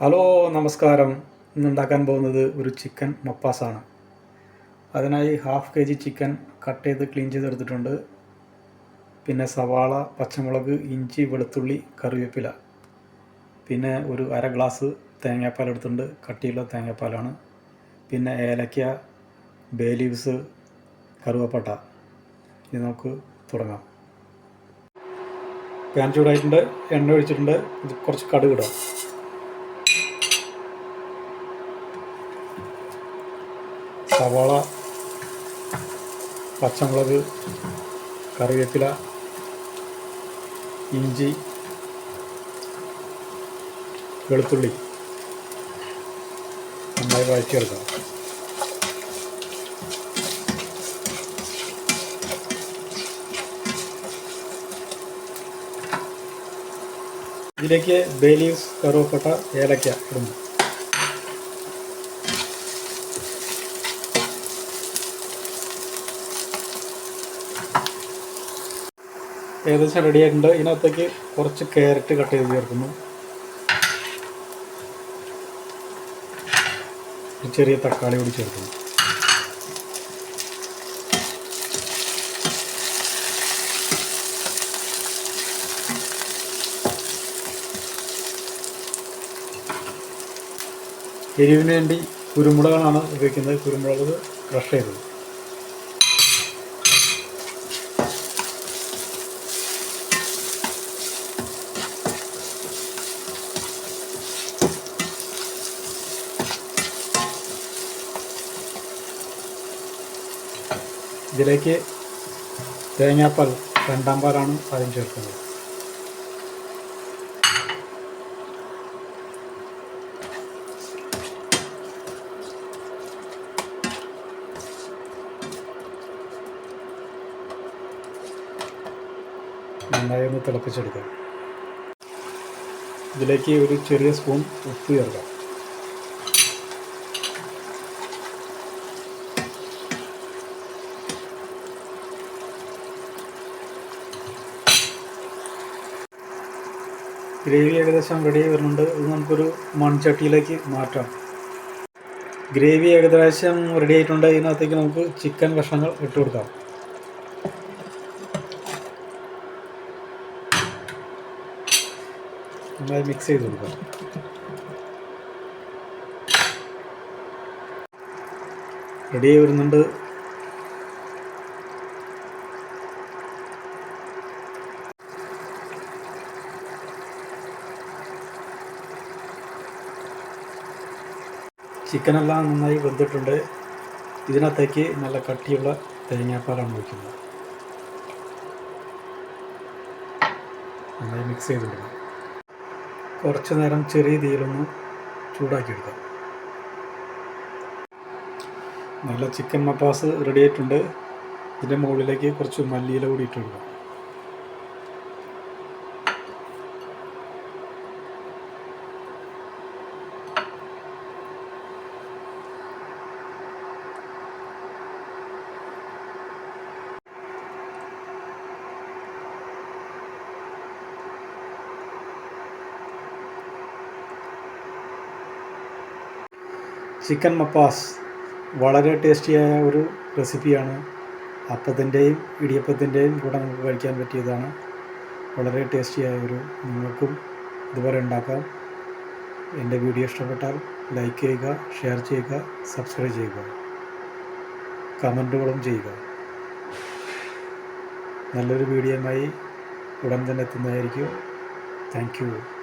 Hello നമസ്കാരം. ഇന്ന് ഉണ്ടാക്കാൻ പോകുന്നത് ഒരു ചിക്കൻ മപ്പാസാണ്. അതിനായി half K G chicken cut ചെയ്ത് ക്ലീൻ ചെയ്തെടുത്തിട്ടുണ്ട്. പിന്നെ സവാള പച്ചമുളക് ഇഞ്ചി വെളുത്തുള്ളി കറിവേപ്പില. പിന്നെ ഒരു അര ഗ്ലാസ് തേങ്ങാപ്പാൽ എടുത്തിട്ടുണ്ട്. കട്ടിയുള്ള തേങ്ങാപ്പാലാണ്. പിന്നെ ഏലക്ക ബേ ലീവ്സ് കറുവപ്പട്ട. ഇത് നമുക്ക് തുടങ്ങാം. പാൻ ചൂടായിട്ടുണ്ട് എണ്ണ ഒഴിച്ചിട്ടുണ്ട്. കുറച്ച് കടുക് സവാള പച്ചമുളക് കറിവേപ്പില ഇഞ്ചി വെളുത്തുള്ളി നന്നായി വഴറ്റിയെടുക്കാം. ഇതിലേക്ക് ബേലീവ്സ് കറുവപ്പട്ട ഏലക്ക ഇടുന്നു. ഏകദേശം റെഡി ആയിട്ടുണ്ട്. ഇതിനകത്തേക്ക് കുറച്ച് ക്യാരറ്റ് കട്ട് ചെയ്ത് ചേർക്കുന്നു. ചെറിയ തക്കാളി കൂടി ചേർക്കുന്നു. എരിവിന് വേണ്ടി കുരുമുളകാണ് ഉപയോഗിക്കുന്നത്. കുരുമുളക് ക്രഷ് ചെയ്തത്. ഇതിലേക്ക് തേങ്ങാപ്പാൽ രണ്ടാം പാലാണ് ആദ്യം ചേർക്കുന്നത്. നന്നായി ഒന്ന് തിളപ്പിച്ചെടുക്കാം. ഇതിലേക്ക് ഒരു ചെറിയ സ്പൂൺ ഉപ്പ് ചേർക്കാം. ഗ്രേവി ഏകദേശം റെഡി വരുന്നുണ്ട്. ഇത് നമുക്കൊരു മൺചട്ടിയിലേക്ക് മാറ്റാം. ഗ്രേവി ഏകദേശം റെഡി ആയിട്ടുണ്ട്. ഇതിനകത്തേക്ക് നമുക്ക് ചിക്കൻ കഷ്ണങ്ങൾ ഇട്ട് കൊടുക്കാം. നന്നായി മിക്സ് ചെയ്ത് കൊടുക്കാം. റെഡി ആയി വരുന്നുണ്ട്. ചിക്കനെല്ലാം നന്നായി വെന്തിട്ടുണ്ട്. ഇതിനകത്തേക്ക് നല്ല കട്ടിയുള്ള തേങ്ങാപ്പാലാണ് ഒഴിക്കുന്നത്. നന്നായി മിക്സ് ചെയ്തിടണം കുറച്ച് നേരം ചെറിയ തീയിലൊന്ന് ചൂടാക്കിയെടുക്കാം. നല്ല ചിക്കൻ മപ്പാസ് റെഡി ആയിട്ടുണ്ട്. ഇതിന്റെ മുകളിലേക്ക് കുറച്ച് മല്ലിയില കൂടി ഇട്ട് ചിക്കൻ മപ്പാസ് വളരെ ടേസ്റ്റിയായ ഒരു റെസിപ്പിയാണ് അപ്പത്തിന്റെയും ഇടിയപ്പത്തിന്റെയും കൂടെ നമുക്ക് കഴിക്കാൻ പറ്റിയതാണ്. വളരെ ടേസ്റ്റിയായ ഒരു നിങ്ങൾക്കും ഇതുപോലെ ഉണ്ടാക്കാം. എന്റെ വീഡിയോ ഇഷ്ടപ്പെട്ടാൽ ലൈക്ക് ചെയ്യുക ഷെയർ ചെയ്യുക സബ്സ്ക്രൈബ് ചെയ്യുക. കമന്റുകളും ചെയ്യുക. നല്ലൊരു വീഡിയോയുമായി ഉടൻ തന്നെ എത്തുന്നതായിരിക്കും. Thank you.